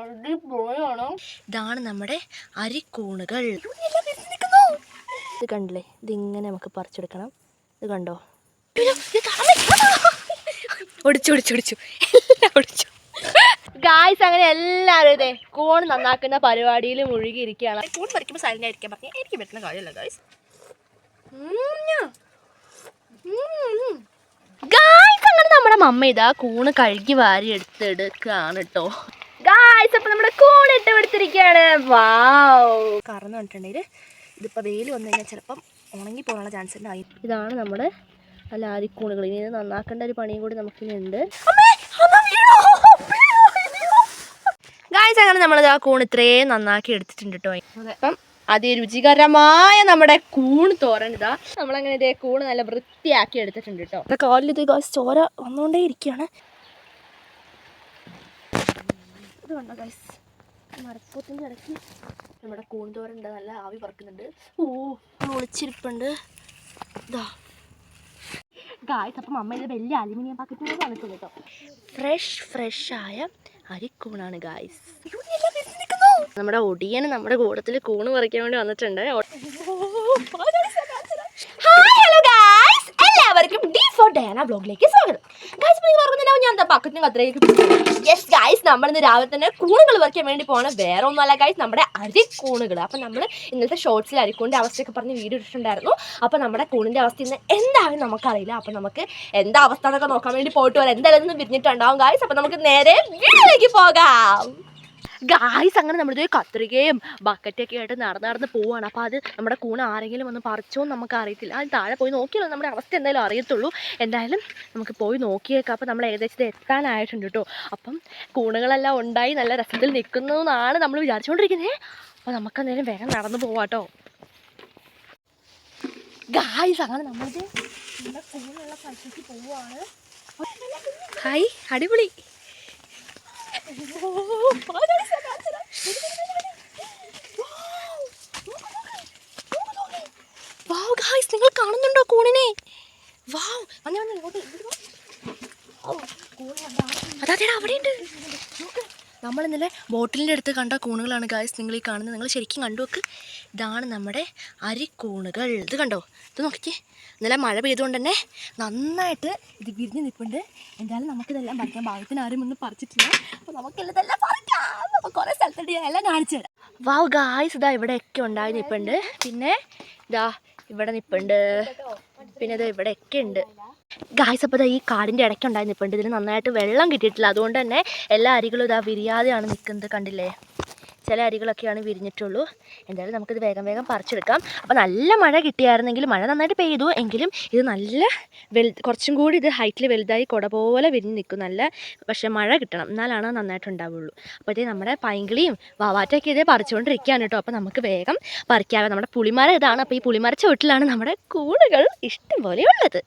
അടിപൊളിയാണ്. ഇതാണ് നമ്മുടെ അരിക്കൂണുകൾ. ഇത് കണ്ടില്ലേ? ഇതിങ്ങനെ നമുക്ക് പറിച്ചെടുക്കണം. ഇത് കണ്ടോ? ഒടിച്ചു ഒടിച്ചു ഒടിച്ചു. എല്ലാം ഒടിച്ചു. ഗായ്സ് അങ്ങനെ എല്ലാവരും ഇതേ കൂൺ നന്നാക്കുന്ന പരിപാടിയിൽ മുഴുകിയിരിക്കുകയാണ് കൂൺ പറിക്കുമ്പോൾ സൈലന്റ് ആയിരിക്കാൻ പറഞ്ഞാൽ എനിക്ക് പറ്റുന്ന കാര്യമല്ല ഗായ്സ് ഗായ്സ് അങ്ങനെ നമ്മുടെ മമ്മ ഇതാ കൂണ് കഴുകി വാരി എടുത്തെടുക്കുകയാണ് കേട്ടോ. ഗായ്സ് അപ്പൊ നമ്മുടെ കൂൺ ഇട്ട് കൊടുത്തിരിക്കുകയാണ്. വാവ് കാരണം പറഞ്ഞിട്ടുണ്ടെങ്കിൽ ഇതിപ്പോൾ വെയിൽ വന്നു കഴിഞ്ഞാൽ ചിലപ്പം ഉണങ്ങി പോകാനുള്ള ചാൻസ് ഉണ്ടായി ഇതാണ് നമ്മുടെ അല്ലാതിക്കൂണുകൾ ഇനി നന്നാക്കേണ്ട ഒരു പണിയും കൂടി നമുക്കിനുണ്ട് ഗായ്സ് അങ്ങനെ നമ്മൾ ആ കൂൺ ഇത്രയും നന്നാക്കി എടുത്തിട്ടുണ്ട് കേട്ടോ അപ്പം അതിരുചികരമായ നമ്മുടെ കൂൺ തോരൻ ഇതാ. നമ്മളങ്ങനെ ഇതേ കൂൺ നല്ല വൃത്തിയാക്കി എടുത്തിട്ടുണ്ട് കേട്ടോ കാലിൽ ഇത് ചോര വന്നുകൊണ്ടേ ഇരിക്കുകയാണ്. ഇത് കണ്ടോ ഗൈസ് മരപ്പൂത്തിന്റെ ഇടയ്ക്ക് നമ്മുടെ കൂന്തോരുണ്ട് നല്ല ആവി പറക്കുന്നുണ്ട് ഓ ഒളിച്ചിരിപ്പുണ്ട് ഇതാ ഗായ്സ് അപ്പം അമ്മ ഇത് വലിയ അലുമിനിയം പാക്കറ്റ് വന്നിട്ടുണ്ട് കേട്ടോ ഫ്രഷ് ഫ്രഷ് ആയ അരിക്കൂണാണ് ഗായ്സ് നമ്മുടെ ഒടിയന് നമ്മുടെ കൂടത്തിൽ കൂണ് പറിക്കാൻ വേണ്ടി വന്നിട്ടുണ്ട് എല്ലാവർക്കും ഡി ഫോർ ഡയാന ബ്ലോഗിലേക്ക് സ്വാഗതം ഗൈസ് നിങ്ങൾ ഓർക്കുന്നുണ്ടാവും ഞാൻ എന്താ പക്കത്തിന് കത്രയിലേക്ക് യെസ് ഗൈസ് നമ്മൾ ഇന്ന് രാവിലെ തന്നെ കൂണുകൾ പറിക്കാൻ വേണ്ടി പോകണം വേറെ ഒന്നുമല്ല ഗൈസ് നമ്മുടെ അരിക്കൂണുകൾ അപ്പം നമ്മൾ ഇന്നത്തെ ഷോർട്സിൽ അരിക്കൂണിന്റെ അവസ്ഥയൊക്കെ പറഞ്ഞ് വീഡിയോ ഇട്ടിട്ടുണ്ടായിരുന്നു. അപ്പം നമ്മുടെ കൂണിന്റെ അവസ്ഥ ഇന്ന് എന്താണെന്ന് നമുക്കറിയില്ല. അപ്പം നമുക്ക് എന്താ അവസ്ഥ എന്നൊക്കെ നോക്കാൻ വേണ്ടി പോയിട്ട് വരാം. എന്തായാലും ഇന്ന് വിരിഞ്ഞിട്ടുണ്ടാവും ഗൈസ് അപ്പം നമുക്ക് നേരെ വീട്ടിലേക്ക് പോകാം. ഗായ്സ് അങ്ങനെ നമ്മളിത് കത്രികയും ബക്കറ്റൊക്കെ ആയിട്ട് നടന്ന് നടന്ന് പോവുകയാണ് അപ്പോൾ അത് നമ്മുടെ കൂണ് ആരെങ്കിലും വന്ന് പറിച്ചോ നമുക്ക് അറിയത്തില്ല. അത് താഴെ പോയി നോക്കിയാലോ? നമ്മുടെ അവസ്ഥ എന്തായാലും അറിയത്തുള്ളൂ. എന്തായാലും നമുക്ക് പോയി നോക്കിയേക്കാം. അപ്പോൾ നമ്മൾ ഏകദേശം എത്താനായിട്ടുണ്ട് കേട്ടോ അപ്പം കൂണുകളെല്ലാം ഉണ്ടായി. നല്ല രസത്തിൽ നിൽക്കുന്നു എന്നാണ് നമ്മൾ വിചാരിച്ചുകൊണ്ടിരിക്കുന്നത് അപ്പോൾ നമുക്ക് അന്നേരം വേഗം നടന്നു പോവാട്ടോ ഗായ്സ് അങ്ങനെ നമ്മളിത് നമ്മുടെ കൂണുള്ള സ്ഥലത്തേക്ക് പോവാണ്. ഹായ് അടിപൊളി. വാവ് ഗായ്സ് നിങ്ങൾ കാണുന്നുണ്ടോ കൂണിനെ? വാവ് വന്നേ വന്നേ ഇങ്ങോട്ട്. അതാ അവിടെ ഉണ്ട് നമ്മൾ ഇന്നലെ ബോട്ടിലിന്റെ അടുത്ത് കണ്ട കൂണുകളാണ് ഗായ്സ് നിങ്ങൾ ഈ കാണുന്നത്. നിങ്ങൾ ശരിക്കും കണ്ടു നോക്ക്. ഇതാണ് നമ്മുടെ അരിക്കൂണുകൾ. ഇത് കണ്ടോ? ഇത് നോക്കിക്കേ. ഇന്നലെ മഴ പെയ്തുകൊണ്ട് തന്നെ നന്നായിട്ട് ഇത് വിരിഞ്ഞ് നിൽപ്പുണ്ട് എന്തായാലും നമുക്കിതെല്ലാം പറിക്കാൻ ഭാഗത്തിന് ആരും ഒന്നും പറിച്ചിട്ടില്ല. അപ്പോൾ നമുക്കിതെല്ലാം പറിക്കാം. അപ്പോൾ കുറേ സ്ഥലത്തോട്ട് ഞാൻ എല്ലാം കാണിച്ചു തരാം. വാവ് ഗായ്സ് ഇതാ ഇവിടെയൊക്കെ ഉണ്ടായി നിൽപ്പുണ്ട് പിന്നെ ഇതാ ഇവിടെ നിൽപ്പുണ്ട് പിന്നെ ഇതാ ഇവിടെയൊക്കെ ഉണ്ട്. ഗായ്സ് അപ്പോൾ ഈ കാടിന്റെ ഇടയ്ക്ക് ഉണ്ടായി നിൽപ്പുണ്ട് ഇതിന് നന്നായിട്ട് വെള്ളം കിട്ടിയിട്ടില്ല. അതുകൊണ്ട് തന്നെ എല്ലാ അരികളും ഇതാ വിരിയാതെയാണ് നിൽക്കുന്നത് കണ്ടില്ലേ? ചില അരികളൊക്കെയാണ് വിരിഞ്ഞിട്ടുള്ളൂ. എന്തായാലും നമുക്കിത് വേഗം വേഗം പറിച്ചെടുക്കാം. അപ്പോൾ നല്ല മഴ കിട്ടിയായിരുന്നെങ്കിൽ മഴ നന്നായിട്ട് പെയ്തു. എങ്കിലും ഇത് നല്ല വെൽ കുറച്ചും കൂടി ഇത് ഹൈറ്റിൽ വലുതായി കുട പോലെ വിരിഞ്ഞ് നിൽക്കും. നല്ല പക്ഷേ മഴ കിട്ടണം. എന്നാലാണ് നന്നായിട്ടുണ്ടാവുള്ളൂ ഇതേ നമ്മുടെ പൈങ്കിളിയും വാവാറ്റൊക്കെ ഇതേ പറിച്ചുകൊണ്ടിരിക്കുകയാണ് കേട്ടോ. അപ്പോൾ നമുക്ക് വേഗം പറിക്കാവേ നമ്മുടെ പുളിമര ഇതാണ്. അപ്പോൾ ഈ പുളിമര ചുവട്ടിലാണ് നമ്മുടെ കൂടുകൾ ഇഷ്ടം പോലെ ഉള്ളത്.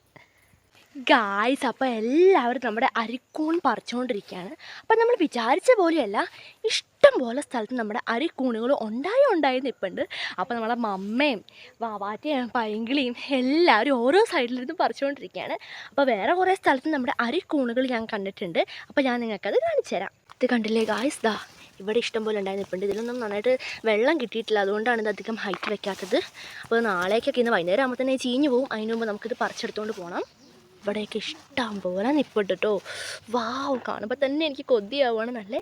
ഗായ്സ് അപ്പോൾ എല്ലാവരും നമ്മുടെ അരിക്കൂൺ പറിച്ചുകൊണ്ടിരിക്കുകയാണ് അപ്പം നമ്മൾ വിചാരിച്ച പോലെയല്ല ഇഷ്ടം പോലെ സ്ഥലത്ത് നമ്മുടെ അരിക്കൂണുകൾ ഉണ്ടായി ഉണ്ടായി നിൽപ്പുണ്ട് അപ്പോൾ നമ്മളെ മമ്മയും വാവാറ്റയും പൈങ്കിളിയും എല്ലാവരും ഓരോ സൈഡിലിരുന്ന് പറിച്ചുകൊണ്ടിരിക്കുകയാണ് അപ്പോൾ വേറെ കുറേ സ്ഥലത്ത് നമ്മുടെ അരിക്കൂണുകൾ ഞാൻ കണ്ടിട്ടുണ്ട്. അപ്പോൾ ഞാൻ നിങ്ങൾക്കത് കാണിച്ചു തരാം. ഇത് കണ്ടില്ലേ ഗായ്സ് ദാ ഇവിടെ ഇഷ്ടം പോലെ ഉണ്ടായി നിൽപ്പുണ്ട് ഇതിലൊന്നും നന്നായിട്ട് വെള്ളം കിട്ടിയിട്ടില്ല. അതുകൊണ്ടാണ് ഇത് അധികം ഹൈറ്റ് വെക്കാത്തത്. അപ്പോൾ നാളേക്കൊക്കെ ഇന്ന് വൈകുന്നേരം ആകുമ്പോൾ തന്നെ ചീഞ്ഞു പോകും അതിന് മുമ്പ് നമുക്കിത് പറിച്ചെടുത്തുകൊണ്ട് പോകണം ഇവിടെയൊക്കെ ഇഷ്ടം പോലെ നിൽപ്പുണ്ട് കേട്ടോ വാവ് കാണുമ്പോൾ തന്നെ എനിക്ക് കൊതിയാവുകയാണ് നല്ല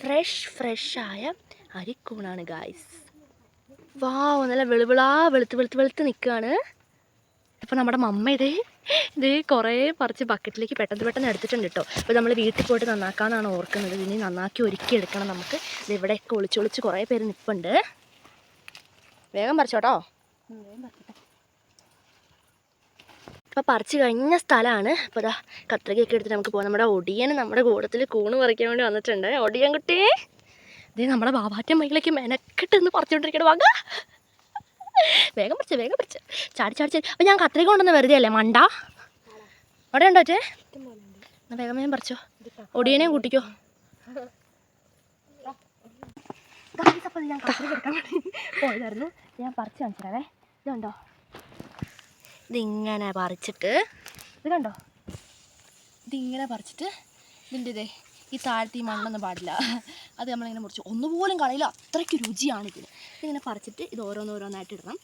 ഫ്രഷ് ഫ്രഷായ അരിക്കൂണാണ് ഗായ്സ് വാവ് നല്ല വെളുവിളാ വെളുത്ത് വെളുത്ത് വെളുത്ത് നിൽക്കുകയാണ്. അപ്പോൾ നമ്മുടെ മമ്മ ഇതേ ഇത് കുറേ പറിച്ച് ബക്കറ്റിലേക്ക് പെട്ടെന്ന് പെട്ടെന്ന് എടുത്തിട്ടുണ്ട് കേട്ടോ. അപ്പോൾ നമ്മൾ വീട്ടിൽ പോയിട്ട് നന്നാക്കാമെന്നാണ് ഓർക്കുന്നത്. ഇനി നന്നാക്കി ഒരുക്കി എടുക്കണം നമുക്ക്. ഇത് ഇവിടെയൊക്കെ ഒളിച്ചൊളിച്ച് കുറേ പേര് നിൽപ്പുണ്ട് വേഗം പറിച്ചോട്ടോ. വേഗം പറിച്ച് കഴിഞ്ഞ സ്ഥലമാണ് അപ്പോൾ ഇതാ കത്രികയൊക്കെ എടുത്തിട്ട് നമുക്ക് പോകാം നമ്മുടെ ഒടിയൻ നമ്മുടെ കൂടത്തിൽ കൂണ് പറിക്കാൻ വേണ്ടി വന്നിട്ടുണ്ട്. ഒടിയൻ കുട്ടി ഇതേ നമ്മുടെ ബാബാറ്റം മൈലേക്ക് മെനക്കെട്ട് പറിച്ചുകൊണ്ടിരിക്കണം വാങ്ങ. വേഗം പറിച്ച് വേഗം പറിച്ച്. ചാടി ചാടി ചാടി. അപ്പോൾ ഞാൻ കത്രിക കൊണ്ടുവന്ന് വെറുതെ അല്ലേ? മണ്ട. അവിടെ ഉണ്ടോ ചേ എന്നാൽ വേഗം വേഗം പറിച്ചോ. ഒടിയനെയും കൂട്ടിക്കോ. ഞാൻ കത്രിക എടുക്കാൻ പോയതായിരുന്നു. ഞാൻ പറിച്ച് കാണിച്ചിട്ടേ ഇതുണ്ടോ? ഇതിങ്ങനെ പറിച്ചിട്ട്. ഇത് കണ്ടോ? ഇതിങ്ങനെ പറിച്ചിട്ട് ഇതിന്റെ ഇതേ ഈ താഴത്തെ ഈ മണ്ണൊന്നും പാടില്ല. അത് നമ്മളിങ്ങനെ മുറിച്ചു ഒന്നുപോലും കളയില്ല. അത്രയ്ക്ക് രുചിയാണ് ഇതിന് ഇതിങ്ങനെ പറിച്ചിട്ട് ഇത് ഓരോന്നോരോന്നായിട്ട് ഇടണം.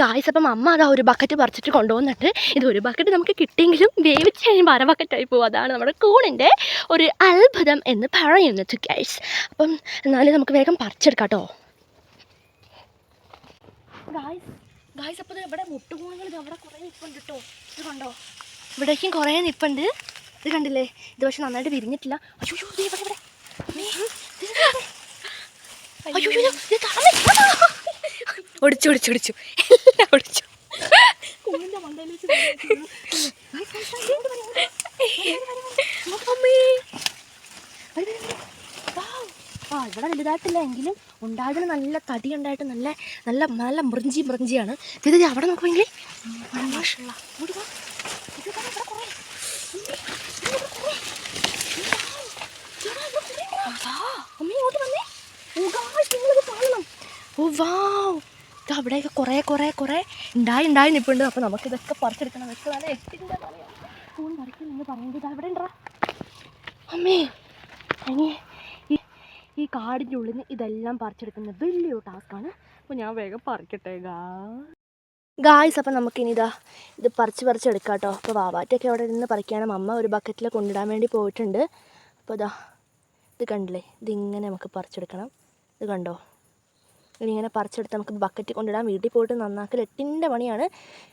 ഗായ്സ് അപ്പം അമ്മ അതാ ഒരു ബക്കറ്റ് പറിച്ചിട്ട് കൊണ്ടുപോകുന്നുണ്ട് ഇത് ഒരു ബക്കറ്റ് നമുക്ക് കിട്ടിയെങ്കിലും വേവിച്ച് കഴിയുമ്പോൾ അര ബക്കറ്റായി പോകും. അതാണ് നമ്മുടെ കൂണിന്റെ ഒരു അത്ഭുതം എന്ന് പറയുന്നത് ഗൈസ് അപ്പം എന്നാലും നമുക്ക് വേഗം പറിച്ചെടുക്കാം കേട്ടോ. ഗായ്സ് ഗായ്സ് അപ്പോൾ ഇവിടെ മുട്ടുകൂണുകൾ ഇത് അവിടെ കുറേ നിൽപ്പുണ്ട് കേട്ടോ ഇത് കണ്ടോ ഇവിടേക്കും കുറേ നിൽപ്പുണ്ട് ഇത് കണ്ടില്ലേ ഇത് പക്ഷെ നന്നായിട്ട് വിരിഞ്ഞിട്ടില്ല അയ്യോ ഇവിടെ ഇവിടെ. അയ്യോ. ഒടിച്ചു ഒടിച്ചു ഒടിച്ചു എല്ലാം ഒടിച്ചു അമ്മേ. വരൂ. ഇവിടെ വലുതായിട്ടില്ല എങ്കിലും ഉണ്ടായതിന് നല്ല തടി ഉണ്ടായിട്ട് നല്ല നല്ല നല്ല മൃഞ്ചി മൃഞ്ചിയാണ് ഇത് അവിടെ നോക്കുമെങ്കിൽ മാഷുള്ള ഓ വാവ് ഇത് അവിടെയൊക്കെ കുറേ കുറേ കുറേ ഉണ്ടായി ഉണ്ടായി നിൽപ്പുണ്ട് അപ്പോൾ നമുക്കിതൊക്കെ പറിച്ചെടുക്കണം വെച്ച് നല്ല എത്തിന്റെ ഫോൺ പറിക്കും എന്ന് പറയുന്നത് അവിടെ ഉണ്ടാ അമ്മേ ഇനി ഈ കാടിന്റെ ഉള്ളിൽ നിന്ന് ഇതെല്ലാം പറിച്ചെടുക്കുന്ന വലിയൊരു ടാസ്ക്കാണ്. അപ്പോൾ ഞാൻ വേഗം പറിക്കട്ടെ ഗാ ഗായ്സ് അപ്പം നമുക്കിനി ഇതാ പറിച്ച് പറിച്ചെടുക്കാം കേട്ടോ. അപ്പോൾ വാവാറ്റൊക്കെ അവിടെ നിന്ന് പറിക്കാനും അമ്മ ഒരു ബക്കറ്റിൽ കൊണ്ടിടാൻ വേണ്ടി പോയിട്ടുണ്ട്. അപ്പോൾ ഇതാ ഇത് കണ്ടില്ലേ? ഇതിങ്ങനെ നമുക്ക് പറിച്ചെടുക്കണം. ഇത് കണ്ടോ? ഇതിങ്ങനെ പറിച്ചെടുത്ത് നമുക്ക് ബക്കറ്റ് കൊണ്ടിടാം. വീട്ടിൽ പോയിട്ട് നന്നാക്കൽ എട്ടിന്റെ പണിയാണ്.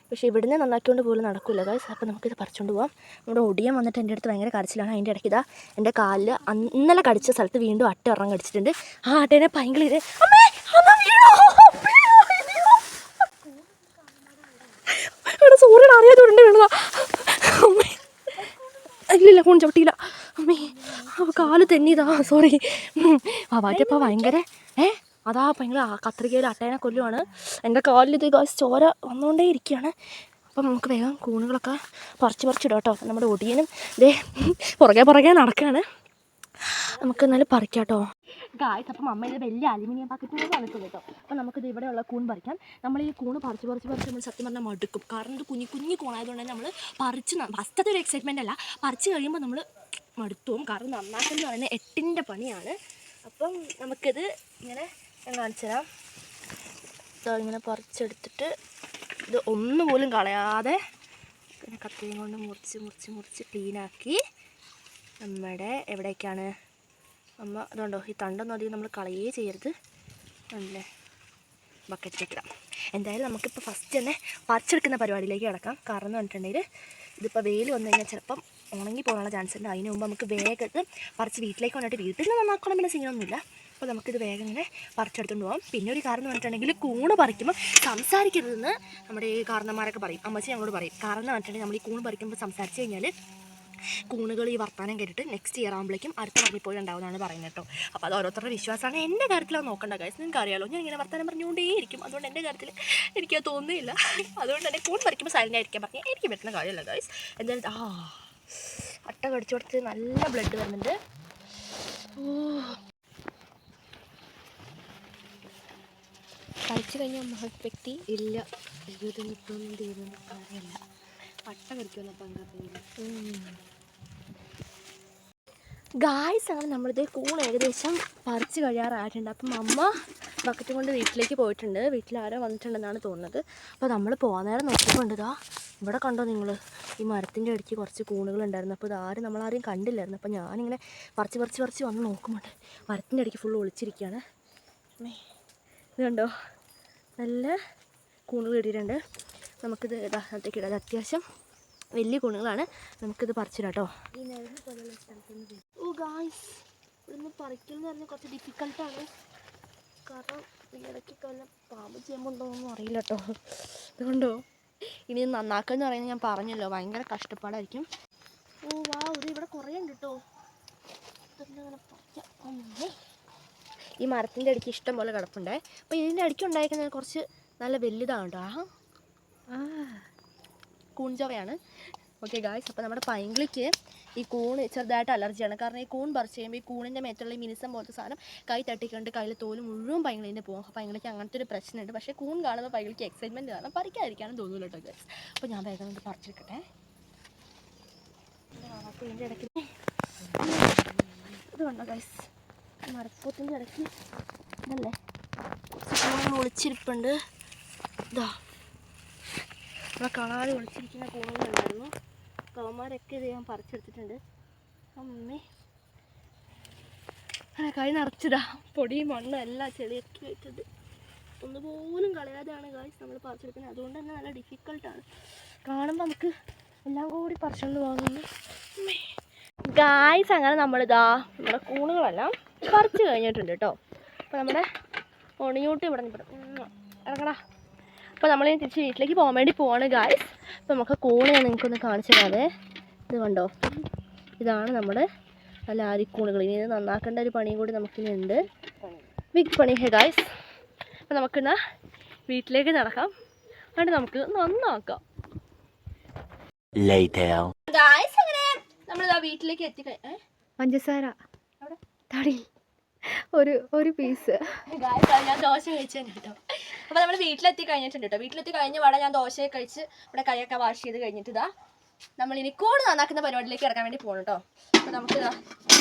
പക്ഷേ ഇവിടുന്ന് നന്നാക്കിക്കൊണ്ട് പോലും നടക്കില്ല ഗൈസ് അപ്പോൾ നമുക്കിത് പറിച്ചുകൊണ്ട് പോകാം നമ്മുടെ ഒടിയൻ വന്നിട്ട് എന്റെ അടുത്ത് ഭയങ്കര കരച്ചിലാണ്. അതിന്റെ ഇടയ്ക്ക് ഇതാ എന്റെ കാലിൽ അന്നലെ കടിച്ച സ്ഥലത്ത് വീണ്ടും അട്ട ഒരെണ്ണം കടിച്ചിട്ടുണ്ട്. ആ അട്ടേനെ ഭയങ്കര ഇത്. അമ്മേ, അമ്മ ഇല്ലില്ല ഫോൺ ചവിട്ടിയില്ല. അമ്മേ കാൽ തെന്നിയതാ. സോറി ആ ഭയങ്കര ഏ? അതാ ഭയങ്കര കത്രികയിൽ അട്ടേനെ കൊല്ലുവാണ്. എന്റെ കാലിൽ ഇത് ചോര വന്നുകൊണ്ടേ ഇരിക്കുകയാണ്. അപ്പം നമുക്ക് വേഗം കൂണുകളൊക്കെ പറിച്ച് പറിച്ചിടും കേട്ടോ. നമ്മുടെ ഒടിയനും ഇതേ പുറകെ പുറകെ നടക്കുകയാണ്. നമുക്ക് എന്നാലും പറിക്കാം കേട്ടോ. ഗായ്സ് അപ്പം അമ്മ ഇത് വലിയ അലുമിനിയം പാക്കറ്റിൽ വന്നിട്ടുണ്ട് കേട്ടോ. അപ്പം നമുക്കിത് ഇവിടെയുള്ള കൂൺ പറിക്കാം. നമ്മൾ ഈ കൂണ് പറിച്ച് പറിച്ച് പറിച്ച് നമ്മൾ സത്യം പറഞ്ഞാൽ മടുക്കും. കാരണം ഇത് കുഞ്ഞു കുഞ്ഞു കൂണായതുകൊണ്ട് തന്നെ നമ്മൾ പറിച്ച് ഫസ്റ്റത്തെ ഒരു എക്സൈറ്റ്മെന്റ് അല്ല. പറിച്ച് കഴിയുമ്പോൾ നമ്മൾ മടുത്തും. കാരണം നന്നാക്കൽ പറയുന്നത് എട്ടിന്റെ പണിയാണ്. അപ്പം നമുക്കിത് ഇങ്ങനെ ഞാൻ കാണിച്ചു തരാം. ഇതാ ഇങ്ങനെ പറിച്ചെടുത്തിട്ട് ഇത് ഒന്നുപോലും കളയാതെ പിന്നെ കത്തിയും കൊണ്ട് മുറിച്ച് മുറിച്ച് മുറിച്ച് ക്ലീനാക്കി നമ്മുടെ എവിടേക്കാണ്? അമ്മ അതുകൊണ്ടോ ഈ തണ്ടൊന്നും അധികം നമ്മൾ കളയേ ചെയ്യരുത്. ആണല്ലേ ബക്കറ്റിലേക്കിടാം എന്തായാലും നമുക്കിപ്പോൾ ഫസ്റ്റ് തന്നെ പറിച്ചെടുക്കുന്ന പരിപാടിയിലേക്ക് കിടക്കാം. കാരണം എന്ന് പറഞ്ഞിട്ടുണ്ടെങ്കിൽ ഇതിപ്പോൾ വെയിൽ വന്നു കഴിഞ്ഞാൽ ചിലപ്പം ഉണങ്ങി പോകാനുള്ള ചാൻസ് ഉണ്ട്. അതിന് മുമ്പ് നമുക്ക് വേഗം പറിച്ച് വീട്ടിലേക്ക് വന്നിട്ട് വീട്ടിൽ നിന്ന് നന്നാക്കണം പിന്നെ സീനൊന്നുമില്ല അപ്പോൾ നമുക്കിത് വേഗം ഇങ്ങനെ പറിച്ചെടുത്തുകൊണ്ട് പോകാം പിന്നെ ഒരു കാരണം എന്ന് പറഞ്ഞിട്ടുണ്ടെങ്കിൽ കൂണ് പറിക്കുമ്പോൾ സംസാരിക്കരുതെന്ന് നമ്മുടെ ഈ കാരണന്മാരൊക്കെ പറയും. അമ്മച്ചി ഞങ്ങളോട് പറയും. കാരണം എന്ന് പറഞ്ഞിട്ടുണ്ടെങ്കിൽ നമ്മൾ ഈ കൂണ് പറിക്കുമ്പോൾ സംസാരിച്ച് കഴിഞ്ഞാൽ കൂണുകൾ ഈ വർത്താനം കേട്ടിട്ട് നെക്സ്റ്റ് ഇയർ ആകുമ്പോഴേക്കും അടുത്ത പറഞ്ഞിപ്പോയി ഉണ്ടാവുമെന്നാണ് പറയുന്നത് കേട്ടോ. അപ്പോൾ അത് ഓരോരുത്തരുടെ വിശ്വാസമാണ്. എന്റെ കാര്യത്തിൽ അത് നോക്കേണ്ട കാര്യം നിങ്ങൾക്ക് അറിയാലോ ഞാൻ ഇങ്ങനെ വർത്താനം പറഞ്ഞുകൊണ്ടേയിരിക്കും അതുകൊണ്ട് എന്റെ കാര്യത്തിൽ എനിക്ക് അത് തോന്നുന്നില്ല. അതുകൊണ്ട് തന്നെ കൂൺ പറിക്കുമ്പോൾ സൈലന്റ് ആയിരിക്കാൻ പറഞ്ഞാൽ എനിക്ക് പറ്റുന്ന കാര്യമല്ല ഗൈസ് എന്തായാലും ആ അട്ട കടിച്ചു കൊടുത്ത് നല്ല ബ്ലഡ് വരുന്നുണ്ട്. ഓ. കഴിച്ചു കഴിഞ്ഞാൽ മഹത് വ്യക്തി ഇല്ല ജീവിതം തീരുന്ന അറിയില്ല പട്ട കടിക്കുമല്ലോ പങ്ക് ഗായ്സ് ആണ് നമ്മളിത് കൂൺ ഏകദേശം പറിച്ച് കഴിയാറായിട്ടുണ്ട്. അപ്പം അമ്മ ബക്കറ്റ് കൊണ്ട് വീട്ടിലേക്ക് പോയിട്ടുണ്ട്. വീട്ടിൽ ആരോ വന്നിട്ടുണ്ടെന്നാണ് തോന്നുന്നത്. അപ്പോൾ നമ്മൾ പോകാൻ നേരം നോക്കിക്കൊണ്ട് ഇതാ ഇവിടെ കണ്ടോ നിങ്ങൾ ഈ മരത്തിന്റെ ഇടയ്ക്ക് കുറച്ച് കൂണുകൾ ഉണ്ടായിരുന്നു അപ്പോൾ ഇതാരും നമ്മളാരെയും കണ്ടില്ലായിരുന്നു. അപ്പോൾ ഞാനിങ്ങനെ പറിച്ച് പറിച്ച് പറിച്ച് വന്ന് നോക്കുമ്പോൾ മരത്തിന്റെ ഇടയ്ക്ക് ഫുൾ ഒളിച്ചിരിക്കുകയാണ്. അമ്മേ, ഇത് കണ്ടോ നല്ല കൂണുകൾ ഇട്ടിട്ടുണ്ട് നമുക്കിത് ഇതാത്തേക്ക് ഇടാം. അത് അത്യാവശ്യം വലിയ കൂണുകളാണ്. നമുക്കിത് പറിച്ചിടാം കേട്ടോ ഓ ഗായ്സ് ഇവിടുന്ന് പറിക്കൽ എന്ന് പറഞ്ഞാൽ കുറച്ച് ഡിഫിക്കൽട്ടാണ് കാരണം ഇടയ്ക്ക് വല്ല പാമ്പ് ചെയ്യുമ്പോണ്ടോന്നും അറിയില്ല കേട്ടോ. അതുകൊണ്ടോ ഇനി നന്നാക്കാന്ന് പറയുന്നത് ഞാൻ പറഞ്ഞല്ലോ. ഭയങ്കര കഷ്ടപ്പാടായിരിക്കും. ഓ വാ ഇത് ഇവിടെ കുറേ ഉണ്ട് കേട്ടോ. അങ്ങനെ പറിക്കാം. ഈ മരത്തിന്റെ അടിക്ക് ഇഷ്ടം പോലെ കിടപ്പുണ്ടേ. അപ്പോൾ ഇതിന്റെ അടിക്ക് ഉണ്ടായിരിക്കുന്നത് കുറച്ച് നല്ല വലുതാണ് കേട്ടോ ആ. കൂൺചവയാണ്. ഓക്കെ ഗായ്സ് അപ്പോൾ നമ്മുടെ പൈങ്കിളിക്ക് ഈ കൂണ് ചെറുതായിട്ട് അലർജിയാണ് കാരണം ഈ കൂൺ പറിച്ച് കഴിയുമ്പോൾ ഈ കൂണിന്റെ മേത്തുള്ള ഈ മിനിസം പോലത്തെ സാധനം കൈ തട്ടിക്കൊണ്ട് കയ്യിൽ തോൽ മുഴുവൻ പൈങ്കിളിന്റെ പോകും അപ്പോൾ പൈങ്കിളിക്ക് അങ്ങനത്തെ ഒരു പ്രശ്നമുണ്ട്. പക്ഷേ കൂൺ കാണുമ്പോൾ പൈങ്കിളിക്ക് എക്സൈറ്റ്മെന്റ് കാരണം പറിക്കാതിരിക്കാനും തോന്നില്ല കേട്ടോ ഗായ്സ് അപ്പോൾ ഞാൻ വേഗം കൊണ്ട് പറിച്ചെടുക്കട്ടെ. അപ്പോൾ ഇതിന്റെ ഇടയ്ക്ക് ഇത് കണ്ടോ ഗൈസ് മരപ്പൊത്തിന്റെ ഇടയ്ക്ക് ഇതല്ലേ? കുറച്ച് ഒളിച്ചിരിപ്പുണ്ട്. ഇതാ. നമ്മളെ കാണാതെ ഒളിച്ചിരിക്കുന്ന കൂണുകളുണ്ടായിരുന്നു കവന്മാരൊക്കെ ഇത് ഞാൻ പറിച്ചെടുത്തിട്ടുണ്ട്. അമ്മേ. കൈ നിറച്ചതാ. പൊടിയും മണ്ണും എല്ലാം ചെളിയൊക്കെ വെച്ചിട്ട് ഒന്നുപോലും കളയാതെയാണ് കായ് നമ്മൾ പറിച്ചെടുക്കുന്നത്. അതുകൊണ്ട് തന്നെ നല്ല ഡിഫിക്കൽട്ടാണ് കാണുമ്പോൾ നമുക്ക് എല്ലാം കൂടി പറിച്ചുകൊണ്ട് പോകുന്നു ഗായ്സ് അങ്ങനെ നമ്മളിതാ നമ്മുടെ കൂണുകളെല്ലാം പറിച്ച് കഴിഞ്ഞിട്ടുണ്ട് കേട്ടോ അപ്പോൾ നമ്മുടെ ഒണിയൂട്ടി ഇവിടെ നിന്ന് ഇറങ്ങടാ. അപ്പോൾ നമ്മൾ ഇനി തിരിച്ച് വീട്ടിലേക്ക് പോകാൻ വേണ്ടി പോവാണ് ഗായ്സ് അപ്പോൾ നമുക്ക് കൂണ് ഞാൻ നിങ്ങൾക്കൊന്ന് കാണിച്ചു തരാതെ ഇത് കണ്ടോ? ഇതാണ് നമ്മുടെ നല്ല ആരിക്കൂണുകൾ ഇനി ഇത് നന്നാക്കേണ്ട ഒരു പണിയും കൂടി നമുക്കിനുണ്ട് ബിഗ് പണി ഹെ ഗായ്സ് അപ്പോൾ നമുക്കിന്ന് വീട്ടിലേക്ക് നടക്കാം. എന്നിട്ട് നമുക്ക് നന്നാക്കാം. ഗായ്സ് അങ്ങനെ നമ്മളിതാ വീട്ടിലേക്ക് എത്തി പഞ്ചസാര. അവിടെ? ഒരു ഒരു പീസ് ഞാൻ ദോശ കഴിച്ചു തന്നെ കേട്ടോ അപ്പോൾ നമ്മൾ വീട്ടിലെത്തി കഴിഞ്ഞിട്ടുണ്ട് കേട്ടോ വീട്ടിലെത്തി കഴിഞ്ഞ പാടെ ഞാൻ ദോശയെ കഴിച്ച് ഇവിടെ കൈയൊക്കെ വാഷ് ചെയ്ത് കഴിഞ്ഞിട്ട് നമ്മൾ ഇനി കൂട് നന്നാക്കുന്ന പരിപാടിയിലേക്ക് ഇറക്കാൻ വേണ്ടി പോകണം കേട്ടോ അപ്പോൾ നമുക്ക്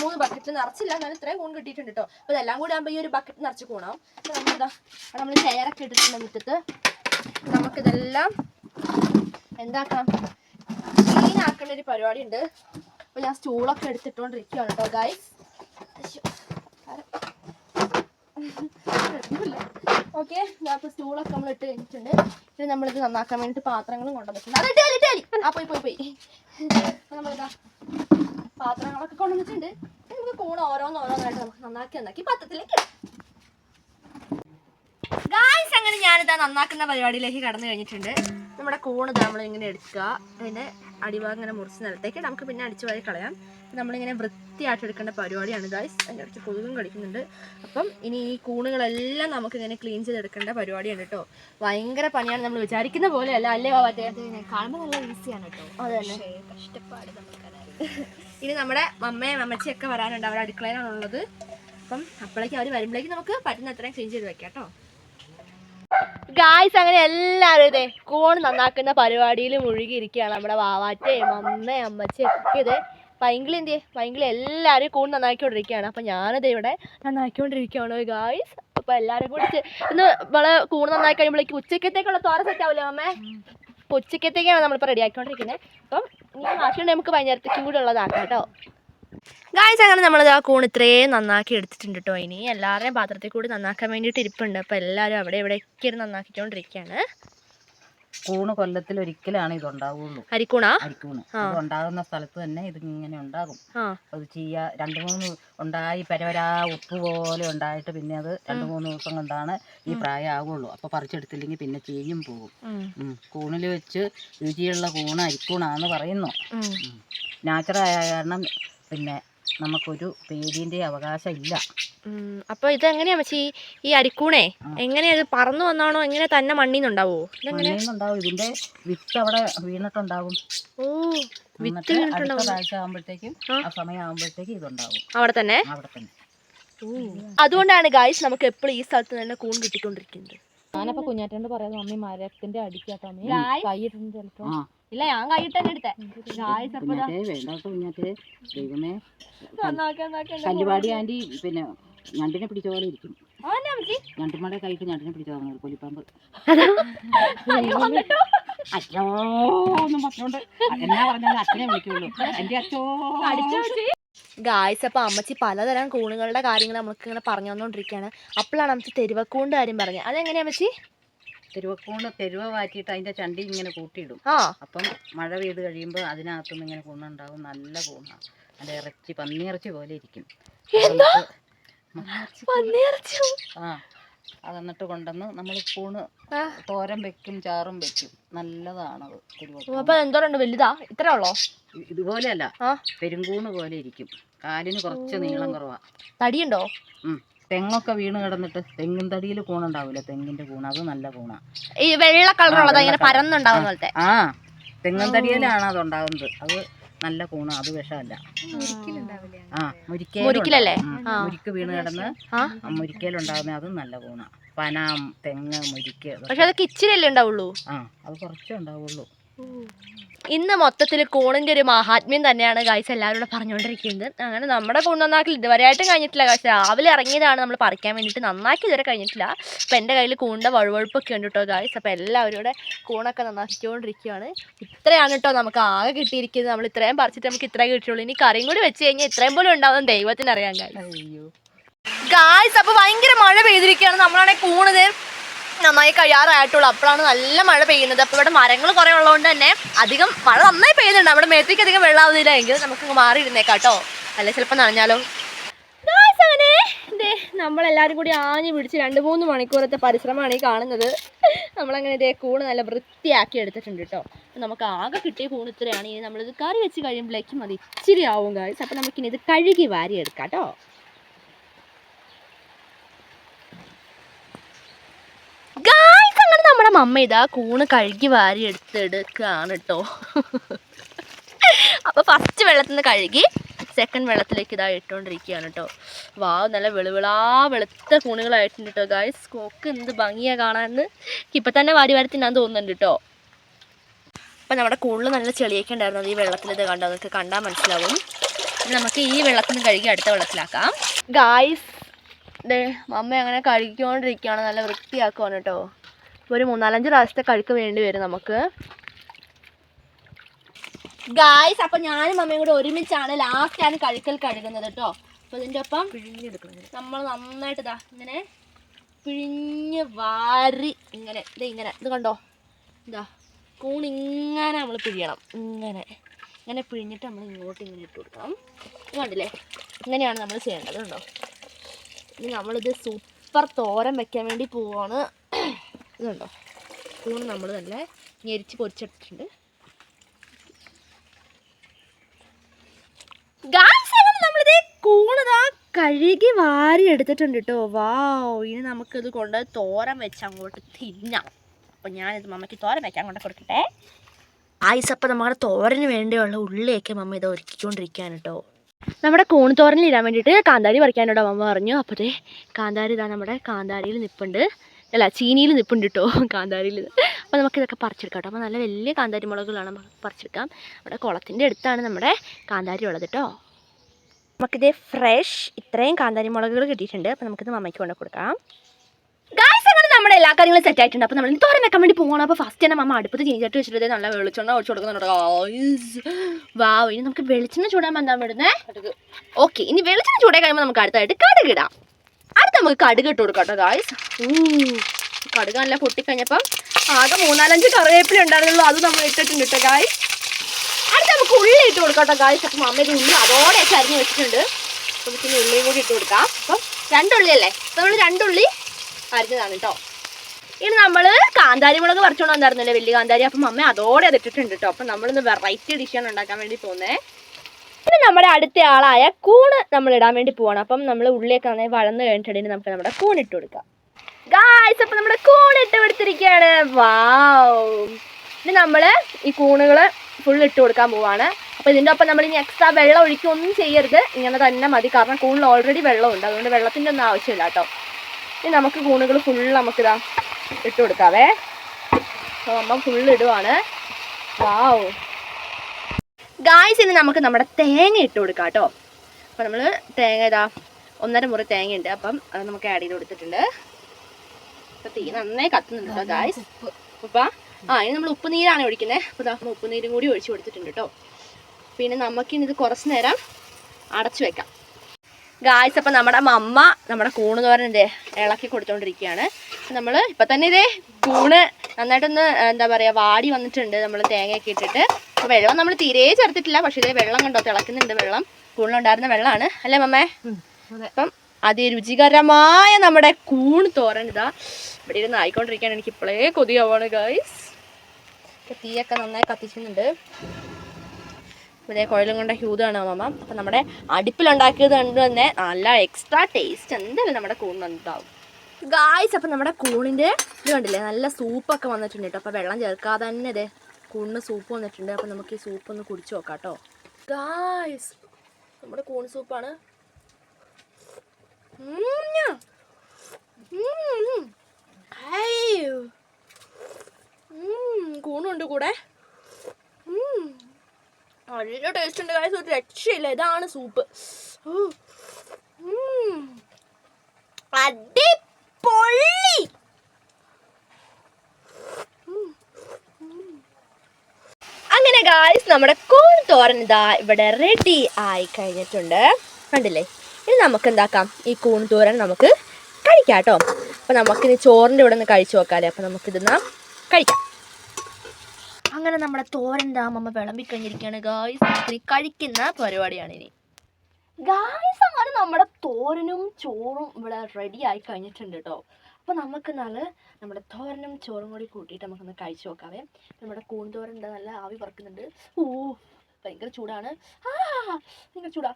മൂന്ന് ബക്കറ്റ് നിറച്ചില്ല എന്നാലും ഇത്രയും കൂൺ കിട്ടിയിട്ടുണ്ട് കേട്ടോ അപ്പോൾ ഇതെല്ലാം കൂടി ആകുമ്പോൾ ഈ ഒരു ബക്കറ്റ് നിറച്ച് കൂണാവും അപ്പോൾ നമ്മളിതാ നമ്മൾ ചെയറൊക്കെ ഇട്ടിട്ടുണ്ട് മുറ്റത്ത്. നമുക്കിതെല്ലാം എന്താക്കാം? ക്ലീൻ ആക്കേണ്ട ഒരു പരിപാടി ഉണ്ട് അപ്പോൾ ഞാൻ സ്റ്റൂളൊക്കെ എടുത്തിട്ടുകൊണ്ടിരിക്കുകയാണ് കേട്ടോ ഗായ്സ് ഓക്കെ അപ്പോൾ സ്റ്റൂളൊക്കെ നമ്മൾ ഇട്ട് കഴിഞ്ഞിട്ടുണ്ട്. ഇനി നമ്മളിത് നന്നാക്കാൻ വേണ്ടിയിട്ട് പാത്രങ്ങളും കൊണ്ടുവന്നിട്ടുണ്ട്. അത് ഇട്ടേലി ഇട്ടേലി ആ പോയി പോയി പോയി. നമ്മളിതാ പാത്രങ്ങളൊക്കെ കൊണ്ടുവന്നിട്ടുണ്ട്. നമുക്ക് കൂൺ ഓരോന്നോരോന്നായിട്ട് നമുക്ക് നന്നാക്കി നന്നാക്കി പത്രത്തിലേക്ക് ഗായ്സ് അങ്ങനെ ഞാനിതാ നന്നാക്കുന്ന പരിപാടിയിലേക്ക് കടന്നു കഴിഞ്ഞിട്ടുണ്ട്. നമ്മുടെ കൂണ് ഇതാ നമ്മളിങ്ങനെ എടുക്കുക. അതിന്റെ അടിഭാഗം ഇങ്ങനെ മുറിച്ച് നിലത്തേക്ക് നമുക്ക് പിന്നെ അടിച്ചു വാരി കളയാം. നമ്മളിങ്ങനെ വൃത്തിയായിട്ട് എടുക്കേണ്ട പരിപാടിയാണ് ഗായ്സ് അതിന്റെ ഇടയ്ക്ക് കൊതുകും കളിക്കുന്നുണ്ട്. അപ്പം ഇനി ഈ കൂണുകളെല്ലാം നമുക്ക് ഇങ്ങനെ ക്ലീൻ ചെയ്തെടുക്കേണ്ട പരിപാടിയാണ് കേട്ടോ ഭയങ്കര പണിയാണ് നമ്മൾ വിചാരിക്കുന്ന പോലെ അല്ല അല്ലേ ബാബാറ്റേ കാണുമ്പോൾ നല്ല ഈസിയാണ് കേട്ടോ അതെ കഷ്ടപ്പാട് നമുക്ക് ഇനി നമ്മുടെ അമ്മയും അമ്മച്ചിയൊക്കെ വരാനുണ്ട് അവരുടെ അടുക്കളയിലാണുള്ളത്. അപ്പം അപ്പോഴേക്കും അവർ വരുമ്പോഴേക്കും നമുക്ക് പറ്റുന്ന അത്രയും ക്ലീൻ ചെയ്ത് വെക്കാം കേട്ടോ ഗായ്സ് അങ്ങനെ എല്ലാവരും ഇതേ കൂൺ നന്നാക്കുന്ന പരിപാടിയിൽ മുഴുകിയിരിക്കുകയാണ് നമ്മുടെ വാവാറ്റയും അമ്മയും അമ്മച്ചയും ഒക്കെ ഇത് പൈങ്കിളി എന്ത് പൈങ്കിളി എല്ലാവരും കൂൺ നന്നാക്കിക്കൊണ്ടിരിക്കുകയാണ്. അപ്പം ഞാനത് ഇവിടെ നന്നാക്കിക്കൊണ്ടിരിക്കുകയാണ് ഗായ്സ് അപ്പം എല്ലാവരും കൂടി ഇന്ന് നമ്മളെ കൂട് നന്നാക്കി കഴിയുമ്പോഴേക്ക് ഉച്ചക്കത്തേക്കുള്ള തോര സെറ്റ് ആവില്ലേ അമ്മേ? അപ്പോൾ ഉച്ചക്കത്തേക്കാണ് നമ്മളിപ്പോൾ റെഡി ആക്കിക്കൊണ്ടിരിക്കുന്നത് അപ്പം ഇനി ബാക്കിയുണ്ടെങ്കിൽ നമുക്ക് വൈകുന്നേരത്തേക്കും കൂടി ഉള്ളതാക്കാം കേട്ടോ. ഗായ്സ് അങ്ങനെ നമ്മൾ ആ കൂൺ ഇത്രയും നന്നാക്കി എടുത്തിട്ടുണ്ട് കേട്ടോ. ഇനി എല്ലാവരുടെയും പാത്രത്തിൽ കൂടി നന്നാക്കാൻ വേണ്ടിയിട്ട് ഇരിപ്പുണ്ട്. അപ്പോൾ എല്ലാവരും അവിടെ ഇവിടെയൊക്കെ ഇരുന്ന് നന്നാക്കിക്കൊണ്ടിരിക്കുകയാണ്. കൂണ് കൊല്ലത്തിൽ ഒരിക്കലാണ് ഇത് ഉണ്ടാവുള്ളൂ അരിക്കൂണാ? അരിക്കൂണ്. അത് ഉണ്ടാകുന്ന സ്ഥലത്ത് തന്നെ ഇത് ഇങ്ങനെ ഉണ്ടാകും അത് ചെയ്യാ രണ്ടു മൂന്ന് ഉണ്ടായി പരവരാ ഉപ്പ് പോലെ ഉണ്ടായിട്ട് പിന്നെ അത് രണ്ടു മൂന്ന് ദിവസം കൊണ്ടാണ് ഈ പ്രായമാകുള്ളൂ അപ്പൊ പറിച്ചെടുത്തില്ലെങ്കിൽ പിന്നെ ചീയും പോകും. കൂണിൽ വെച്ച് രുചിയുള്ള കൂണ് അരിക്കൂണാന്ന് പറയുന്നു. നാച്ചുറൽ ആയ കാരണം പിന്നെ നമുക്കൊരു പേടിന്റെ അവകാശം ഇല്ല അപ്പൊ ഇത് ഇതെങ്ങനെയാ മച്ചി? ഈ അരിക്കൂണേ എങ്ങനെയാ ഇത് പറന്നു വന്നാണോ? എങ്ങനെ തന്നെ മണ്ണിൽ നിന്നുണ്ടാവോ? ഇതെങ്ങനെ? മണ്ണിന്നുണ്ടാവും ഇതിന്റെ വിത്ത് അവിടെ വീണിട്ടുണ്ടാവും. ഓ വിത്ത് അടുത്ത വീണിട്ടുണ്ടാവും ആകുമ്പോഴത്തേക്കും ആ. സമയം ആകുമ്പോഴത്തേക്കും ഇതുണ്ടാവും. അവിടെ തന്നെ? അവിടെ തന്നെ. അതുകൊണ്ടാണ് ഗായ്സ് നമുക്ക് എപ്പോഴും ഈ സ്ഥലത്ത് തന്നെ കൂൺ കിട്ടിക്കൊണ്ടിരിക്കുന്നത്. ഞാനപ്പോ കുഞ്ഞാറ്റോണ്ട് പറയാം മമ്മി മരത്തിന്റെ അടിക്കാട്ടോ മമ്മി കൈ കൈയിട്ടുണ്ട് ചിലപ്പോ. ആ. ഇല്ല ഞാൻ കൈയിട്ട് തന്നെ എടുത്തേ കുഞ്ഞാറ്റേ ദൈവമേ. കല്ലുപാടി ആന്റി പിന്നെ ഞണ്ടിനെ പിടിച്ച പോലെ ഇരിക്കും. ഞണ്ടുമ്മയുടെ ഞണ്ടുമാടെ കൈക്ക് ഞണ്ടിനെ പിടിച്ച പോലെ കൊലിപ്പാമ്പ് അച്ഛോ എന്നും പറഞ്ഞോണ്ട്. എന്നാ പറഞ്ഞാലും അച്ഛനെ വിളിക്കുള്ളൂ. എന്റെ അച്ഛോ ഗായ്സ് അപ്പോൾ അമ്മച്ചി പലതരം കൂണുകളുടെ കാര്യങ്ങൾ നമുക്ക് ഇങ്ങനെ പറഞ്ഞു തന്നുകൊണ്ടിരിക്കുകയാണ് അപ്പോഴാണ് അമ്മച്ചി തെരുവക്കൂണിന്റെ കാര്യം പറഞ്ഞത്. അതെങ്ങനെയാ അമ്മച്ചി? തെരുവക്കൂണ് തെരുവ വാറ്റിയിട്ട് അതിന്റെ ചണ്ടി ഇങ്ങനെ കൂട്ടിയിടും. അപ്പം മഴ പെയ്ത് കഴിയുമ്പോൾ അതിനകത്തുനിന്ന് ഇങ്ങനെ കൂണുണ്ടാവും. നല്ല കൂണാണ് നല്ല ഇറച്ചി പന്നിയിറച്ചി പോലെ ഇരിക്കും. അതെന്നിട്ട് ആ. കൊണ്ടുവന്ന് നമ്മൾ കൂണ്. തോരൻ വെക്കും ചാറും വെക്കും. നല്ലതാണത് എന്തോരുണ്ട് വലുതാ? ഇത്ര ഉള്ളോ? ഇതുപോലെയല്ല. പെരുങ്കൂണ് പോലെ ഇരിക്കും. കാലിന് കുറച്ച് നീളം കുറവാ. തടിയുണ്ടോ. തെങ്ങൊക്കെ വീണ് കിടന്നിട്ട് തെങ്ങിൻ തടിയിൽ കൂണുണ്ടാവില്ല തെങ്ങിന്റെ കൂണ്. അത് നല്ല കൂണാ. ഈ വെള്ള കളറുള്ളത് ഇങ്ങനെ. പരന്നുണ്ടാവുന്ന പോലത്തെ. ആ തെങ്ങിൻ തടിയിലാണ് അത് ഉണ്ടാവുന്നത്. അത് നല്ല കൂണ്. അത് വിഷമല്ല. ആ മുരിക്കിലല്ലേ? മുരിക്ക് വീണ് കിടന്ന് മുരിക്കയിലുണ്ടാകുന്ന അതും നല്ല കൂണാ. പനാം തെങ്ങ് മുരിക്ക് പക്ഷെ അതൊക്കെ ഇച്ചിരി അല്ലേ ഉണ്ടാവുള്ളൂ? ആ അത് കുറച്ചേ ഉണ്ടാവുള്ളൂ. ഇന്ന് മൊത്തത്തിൽ കൂണിന്റെ ഒരു മഹാത്മ്യം തന്നെയാണ് ഗൈസ് എല്ലാവരും കൂടെ പറഞ്ഞുകൊണ്ടിരിക്കുന്നത്. അങ്ങനെ നമ്മുടെ കൂൺ നന്നാക്കൽ ഇതുവരെയായിട്ടും കഴിഞ്ഞിട്ടില്ല ഗൈസ് രാവിലെ ഇറങ്ങിയതാണ് നമ്മൾ പറിക്കാൻ വേണ്ടിയിട്ട്. നന്നാക്കി ഇതുവരെ കഴിഞ്ഞിട്ടില്ല. അപ്പോൾ എന്റെ കയ്യിൽ കൂണിന്റെ വഴുവഴുപ്പൊക്കെ ഉണ്ട് കേട്ടോ അപ്പോൾ എല്ലാവരും കൂടെ കൂണൊക്കെ നന്നാക്കിക്കൊണ്ടിരിക്കുകയാണ് ഇത്രയാണ് കേട്ടോ നമുക്ക് ആകെ കിട്ടിയിരിക്കുന്നത്. നമ്മൾ ഇത്രയും പറിച്ചിട്ട് നമുക്ക് ഇത്രയും കിട്ടിയുള്ളൂ. ഇനി കറിയും കൂടി വെച്ച് കഴിഞ്ഞാൽ ഇത്രയും പോലും ഉണ്ടാവും ദൈവത്തിന് അറിയാം ഗൈസ് അയ്യോ. ഗായ്സ് അപ്പോൾ ഭയങ്കര മഴ പെയ്തിരിക്കുകയാണ്. നമ്മളാണെങ്കിൽ കൂണത് നന്നായി കഴിയാറായിട്ടുള്ളൂ. അപ്പോഴാണ് നല്ല മഴ പെയ്യുന്നത്. അപ്പോൾ ഇവിടെ മരങ്ങൾ കുറേ ഉള്ളതുകൊണ്ട് തന്നെ അധികം മഴ നന്നായി പെയ്യുന്നുണ്ട്. നമ്മുടെ മേത്തേക്ക് അധികം വെള്ളമാവുന്നില്ല എങ്കിൽ നമുക്ക് അങ്ങ് മാറി ഇരുന്നേക്കാം കേട്ടോ അല്ലെ? ചിലപ്പോൾ നനഞ്ഞാലോ. നമ്മളെല്ലാവരും കൂടി ആഞ്ഞു പിടിച്ച് രണ്ട് മൂന്ന് മണിക്കൂറത്തെ പരിശ്രമമാണ് ഈ കാണുന്നത്. നമ്മളങ്ങനെ ഇതേ കൂണ് നല്ല വൃത്തിയാക്കി എടുത്തിട്ടുണ്ട് കേട്ടോ നമുക്ക് ആകെ കിട്ടിയ കൂണ് ഇത്രയാണ്. ഇനി നമ്മളിത് കറി വെച്ച് കഴിയുമ്പോഴേക്കും അത് ഇച്ചിരി ആവും കാര്യം അപ്പോൾ നമുക്കിനി ഇത് കഴുകി വാരി എടുക്കാം കേട്ടോ ഗായ്സ് അങ്ങനെ നമ്മുടെ മമ്മ ഇതാ കൂണ് കഴുകി വാരി എടുത്തെടുക്കുകയാണ് കേട്ടോ അപ്പോൾ ഫസ്റ്റ് വെള്ളത്തിൽ നിന്ന് കഴുകി സെക്കൻഡ് വെള്ളത്തിലേക്ക് ഇതാ ഇട്ടുകൊണ്ടിരിക്കുകയാണ് കേട്ടോ വാ നല്ല വെളുവിളാ വെളുത്ത കൂണുകളായിട്ടുണ്ട് കേട്ടോ ഗായ്സ് കൊക്ക് എന്ത് ഭംഗിയാ കാണാമെന്ന് ഇപ്പം തന്നെ വാരി വാരി തിന്നാൻ തോന്നുന്നുണ്ട് കേട്ടോ അപ്പം നമ്മുടെ കൂടുതൽ നല്ല ചെളിയൊക്കെ ഉണ്ടായിരുന്നത് ഈ വെള്ളത്തിൽ ഇത് കണ്ടോ? നിങ്ങൾക്ക് കണ്ടാൽ മനസ്സിലാവും. നമുക്ക് ഈ വെള്ളത്തിൽ നിന്ന് കഴുകി അടുത്ത വെള്ളത്തിലാക്കാം. ഗായ്സ് ദേ മമ്മ അങ്ങനെ കഴുകിക്കൊണ്ടിരിക്കുകയാണ്. നല്ല വൃത്തിയാക്കുവാണ് കേട്ടോ ഒരു മൂന്നാലഞ്ച് പ്രാവശ്യത്തെ കഴുക്ക് വേണ്ടി വരും നമുക്ക്. ഗായ്സ് അപ്പൊ ഞാനും അമ്മയും കൂടെ ഒരുമിച്ചാണ് ലാസ്റ്റ് ആണ് കഴുക്കൽ കഴുകുന്നത് കേട്ടോ അപ്പൊ ഇതിന്റെ ഒപ്പം നമ്മൾ നന്നായിട്ട് ഇതാ ഇങ്ങനെ പിഴിഞ്ഞ് വാരി ഇങ്ങനെ ഇത് ഇങ്ങനെ ഇത് കണ്ടോ? ഇതാ കൂൺ ഇങ്ങനെ നമ്മൾ പിഴിയണം. ഇങ്ങനെ ഇങ്ങനെ പിഴിഞ്ഞിട്ട് നമ്മൾ ഇങ്ങോട്ട് ഇങ്ങനെ ഇട്ട് കൊടുക്കണം. ഇത് കണ്ടില്ലേ? ഇങ്ങനെയാണ് നമ്മൾ ചെയ്യേണ്ടത് കണ്ടോ? ഇനി നമ്മളിത് സൂപ്പർ തോരൻ വെക്കാൻ വേണ്ടി പോവാണ്. ഇതുണ്ടോ? സ്പൂൺ നമ്മൾ നല്ല ഞെരിച്ച് പൊരിച്ചെടുത്തിട്ടുണ്ട് കഴുകി വാരി എടുത്തിട്ടുണ്ട് കേട്ടോ വാവ് ഇനി നമുക്കിത് കൊണ്ട് തോരൻ വെച്ച് അങ്ങോട്ട് തിന്നാം. അപ്പോൾ ഞാനിത് മമ്മയ്ക്ക് തോരൻ വെക്കാൻ കൊണ്ട് കൊടുക്കട്ടെ. ആയിസ് അപ്പം നമ്മുടെ തോരന് വേണ്ടിയുള്ള ഉള്ളിയൊക്കെ മമ്മ ഇത് ഒരുക്കിക്കൊണ്ടിരിക്കുകയാണ് കേട്ടോ നമ്മുടെ കൂൺതോരനിൽ ഇടാൻ വേണ്ടിയിട്ട് കാന്താരി പറിക്കാനോട് മമ്മ പറഞ്ഞു. അപ്പോഴത്തെ കാന്താരി ഇതാ നമ്മുടെ കാന്താരിയിൽ നിൽപ്പുണ്ട് അല്ല ചീനിയിൽ നിൽപ്പുണ്ട് കേട്ടോ കാന്താരിയിൽ അപ്പോൾ നമുക്കിതൊക്കെ പറിച്ചെടുക്കാം കേട്ടോ അപ്പോൾ നല്ല വലിയ കാന്താരി മുളകുകളാണ് നമുക്ക് പറിച്ചെടുക്കാം. നമ്മുടെ കുളത്തിന്റെ അടുത്താണ് നമ്മുടെ കാന്താരി ഉള്ളത് കേട്ടോ നമുക്കിത് ഫ്രഷ് ഇത്രയും കാന്താരി മുളകുകൾ കിട്ടിയിട്ടുണ്ട്. അപ്പോൾ നമുക്കിത് മമ്മയ്ക്ക് കൊണ്ട് കൊടുക്കാം. ഗായ്സ് അങ്ങനെ നമ്മുടെ എല്ലാ കാര്യങ്ങളും സെറ്റ് ആയിട്ടുണ്ട്. അപ്പോൾ നമ്മൾ തോരൻ വെക്കാൻ വേണ്ടി പോകണം അപ്പോൾ ഫസ്റ്റ് തന്നെ മമ്മ അടുപ്പത്ത് ചെയ്തിട്ട് വെച്ചിട്ട് നല്ല വെളിച്ചെണ്ണ ഒഴിച്ചു കൊടുക്കുന്നുണ്ട് വാ ഇനി നമുക്ക് വെളിച്ചെണ്ണ ചൂടാൻ എന്താ വിടുന്നത് ഓക്കെ ഇനി വെളിച്ചെണ്ണ ചൂടായി കഴിയുമ്പോൾ നമുക്ക് അടുത്തായിട്ട് കടുക് ഇടാം. അടുത്ത നമുക്ക് കടുക് ഇട്ട് കൊടുക്കാം കേട്ടോ ഗായ്സ് കടുക് നല്ല പൊട്ടിക്കഴിഞ്ഞപ്പം ആകെ മൂന്നാലഞ്ച് കറിവേപ്പില ഉണ്ടായിരുന്നുള്ളൂ. അത് നമ്മൾ ഇട്ടിട്ടുണ്ട് കേട്ടോ ഗായ്സ് അടുത്ത നമുക്ക് ഉള്ളി ഇട്ട് കൊടുക്കാം കേട്ടോ ഗായ്സ് അപ്പം അമ്മ ഇത് ഉള്ളി അതോടെ ചരിഞ്ഞ് വെച്ചിട്ടുണ്ട്. അപ്പം ഇനി ഉള്ളിയും കൂടി ഇട്ട് കൊടുക്കാം. അപ്പം രണ്ടുള്ളി അല്ലേ? നമ്മൾ രണ്ടുള്ളി അരിഞ്ഞതാണ് കേട്ടോ. ഇനി നമ്മൾ കാന്താരി മുളക് പറിച്ചോണ്ട് വന്നായിരുന്നല്ലേ വലിയ കാന്താരി. അപ്പം അമ്മ അതോടെ അത് ഇട്ടിട്ടുണ്ട് കേട്ടോ. അപ്പം നമ്മളിന്ന് വെറൈറ്റി ഡിഷാണ് ഉണ്ടാക്കാൻ വേണ്ടി പോകുന്നത് ഇനി നമ്മുടെ അടുത്ത ആളായ കൂണ് നമ്മൾ ഇടാൻ വേണ്ടി പോവാണ്. അപ്പം നമ്മൾ ഉള്ളിലേക്ക് നന്നായി വളർന്നു കഴിഞ്ഞിട്ടുണ്ടെങ്കിൽ നമുക്ക് നമ്മുടെ കൂൺ ഇട്ട് കൊടുക്കാം. ഗായ്സ് അപ്പം നമ്മുടെ കൂൺ ഇട്ട് കൊടുത്തിരിക്കുകയാണ്. വാവ് ഇനി നമ്മൾ ഈ കൂണുകൾ ഫുൾ ഇട്ട് കൊടുക്കാൻ പോവാണ്. അപ്പോൾ ഇതിന്റെ ഒപ്പം നമ്മൾ ഇനി എക്സ്ട്രാ വെള്ളം ഒഴിക്കൊന്നും ചെയ്യരുത്. ഇങ്ങനെ തന്നെ മതി. കാരണം കൂണിൽ ഓൾറെഡി വെള്ളമുണ്ട്. അതുകൊണ്ട് വെള്ളത്തിന്റെ ഒന്നും ആവശ്യമില്ല കേട്ടോ. ഇനി നമുക്ക് കൂണുകൾ ഫുൾ നമുക്കിതാ ഇട്ട് കൊടുക്കാവേ. അപ്പോൾ അമ്മ ഫുൾ ഇടുവാണ്. വാവ് ഗായ്സ് ഇനി നമുക്ക് നമ്മുടെ തേങ്ങ ഇട്ട് കൊടുക്കാം കേട്ടോ. അപ്പോൾ നമ്മൾ തേങ്ങ ഇതാ ഒന്നര മുറി തേങ്ങ ഉണ്ട്. അപ്പം അത് നമുക്ക് ആഡ് ചെയ്ത് കൊടുത്തിട്ടുണ്ട്. അപ്പോൾ തീ നന്നായി കത്തുന്നുണ്ട് കേട്ടോ ഗായ്സ് ഉപ്പ. ആ ഇനി നമ്മൾ ഉപ്പ് നീരാണ് ഒഴിക്കുന്നത് അപ്പോൾ ഇതാ ഉപ്പ് നീരും കൂടി ഒഴിച്ച് കൊടുത്തിട്ടുണ്ട് കേട്ടോ. പിന്നെ നമുക്കിനി ഇത് കുറച്ച് നേരം അടച്ചു വെക്കാം. ഗായ്സ് അപ്പം നമ്മുടെ മമ്മ നമ്മുടെ കൂണ് തോരൻ ഇതേ ഇളക്കി കൊടുത്തോണ്ടിരിക്കുകയാണ്. നമ്മൾ ഇപ്പം തന്നെ ഇതേ കൂണ് നന്നായിട്ടൊന്ന് എന്താ പറയുക വാടി വന്നിട്ടുണ്ട് നമ്മൾ തേങ്ങയൊക്കെ ഇട്ടിട്ട്. വെള്ളം നമ്മൾ തീരെ ചേർത്തിട്ടില്ല പക്ഷേ ഇതേ വെള്ളം കണ്ടോ തിളക്കുന്നുണ്ട് വെള്ളം. കൂണിലുണ്ടായിരുന്ന വെള്ളമാണ്. അല്ലേ മമ്മേ? അപ്പം അതിരുചികരമായ നമ്മുടെ കൂൺ തോരൻ ഇതാ ഇവിടെ ഇരുന്ന് ആയിക്കൊണ്ടിരിക്കുകയാണ്. എനിക്ക് ഇപ്പോഴേ കൊതിയാവാണ് ഗായ്സ് തീയൊക്കെ നന്നായി കത്തിക്കുന്നുണ്ട് ഇതേ കുഴലും കൊണ്ട ഹ്യൂതാണ് മമ്മ അപ്പം നമ്മുടെ അടുപ്പിലുണ്ടാക്കിയത് കൊണ്ട് തന്നെ നല്ല എക്സ്ട്രാ ടേസ്റ്റ് എന്തായാലും നമ്മുടെ കൂണിനുണ്ടാവും ഗായ്സ് അപ്പം നമ്മുടെ കൂണിന്റെ ഇത് കണ്ടില്ലേ? നല്ല സൂപ്പൊക്കെ വന്നിട്ടുണ്ട് കേട്ടോ അപ്പോൾ വെള്ളം ചേർക്കാതെ തന്നെ ഇതേ കൂണിന് സൂപ്പ് വന്നിട്ടുണ്ട്. അപ്പം നമുക്ക് ഈ സൂപ്പ് ഒന്ന് കുടിച്ചു നോക്കാം കേട്ടോ ഗായ്സ് നമ്മുടെ കൂൺ സൂപ്പാണ്. കൂണുണ്ട് കൂടെ. നല്ല ടേസ്റ്റ് ഉണ്ട് കാര്യം ഒരു രക്ഷയില്ല. ഇതാണ് സൂപ്പ് അടിപൊളി. അങ്ങനെ ഗായ്സ് നമ്മുടെ കൂൺ തോരൻ ഇതാ ഇവിടെ റെഡി ആയി കഴിഞ്ഞിട്ടുണ്ട്. കണ്ടില്ലേ? ഇനി നമുക്ക് എന്താക്കാം? ഈ കൂൺ തോരൻ നമുക്ക് കഴിക്കാം കേട്ടോ. അപ്പം നമുക്കിനി ചോറിന്റെ ഇവിടെ നിന്ന് കഴിച്ചു നോക്കാമല്ലേ അപ്പം നമുക്കിത് നാം കഴിക്കാം. അങ്ങനെ നമ്മുടെ തോരൻ ദാമമ്മ വിളമ്പി കഴിഞ്ഞിരിക്കുകയാണ് ഗായ്സ് ഇനി കഴിക്കുന്ന പരിപാടിയാണ് ഇനി ഗായ്സ് അങ്ങനെ നമ്മുടെ തോരനും ചോറും ഇവിടെ റെഡി ആയി കഴിഞ്ഞിട്ടുണ്ട് കേട്ടോ അപ്പോൾ നമുക്ക് നല്ല നമ്മുടെ തോരനും ചോറും കൂടി കൂട്ടിയിട്ട് നമുക്കൊന്ന് കഴിച്ചു നോക്കാവേ. നമ്മുടെ കൂൺതോരൻ ഉണ്ട് നല്ല ആവി പറക്കുന്നുണ്ട്. ഓ ഭയങ്കര ചൂടാണ്. ആ ഭയങ്കര ചൂടാ.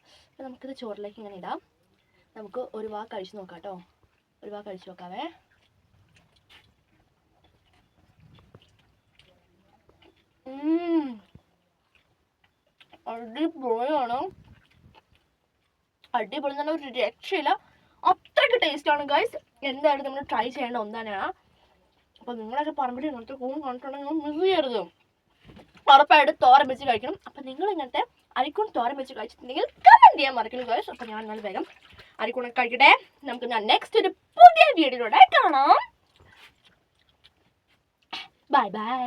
നമുക്കിത് ചോറിലേക്ക് ഇങ്ങനെ ഇടാം. നമുക്ക് ഒരു വാ കഴിച്ചു നോക്കാം കേട്ടോ ഒരു വാ കഴിച്ചു നോക്കാവേ. അടിപൊളിയാണ്. അടിപൊളി തന്നെ ഒരു രക്ഷയില്ല. അത്രയ്ക്ക് ടേസ്റ്റ് ആണ് ഗൈസ് എന്തായാലും നമ്മൾ ട്രൈ ചെയ്യേണ്ട ഒന്നാണ് അപ്പോൾ നിങ്ങളൊക്കെ പറമ്പിൽ ഇങ്ങനത്തെ കൂൺ കണ്ടിട്ടുണ്ടെങ്കിൽ മിസ് ചെയ്യരുത്. ഉറപ്പായിട്ട് തോരൻ വെച്ച് കഴിക്കണം. അപ്പം നിങ്ങൾ ഇങ്ങനത്തെ അരിക്കൂൺ തോരൻ വെച്ച് കഴിച്ചിട്ടുണ്ടെങ്കിൽ കമന്റ് ചെയ്യാൻ മറക്കരുത് ഗൈസ് അപ്പം ഞാൻ നല്ല വേഗം അരിക്കൂണൊക്കെ കഴിക്കട്ടെ. നമുക്ക് ഞാൻ നെക്സ്റ്റ് ഒരു പുതിയ വീഡിയോയിലൂടെ കാണാം. Bye bye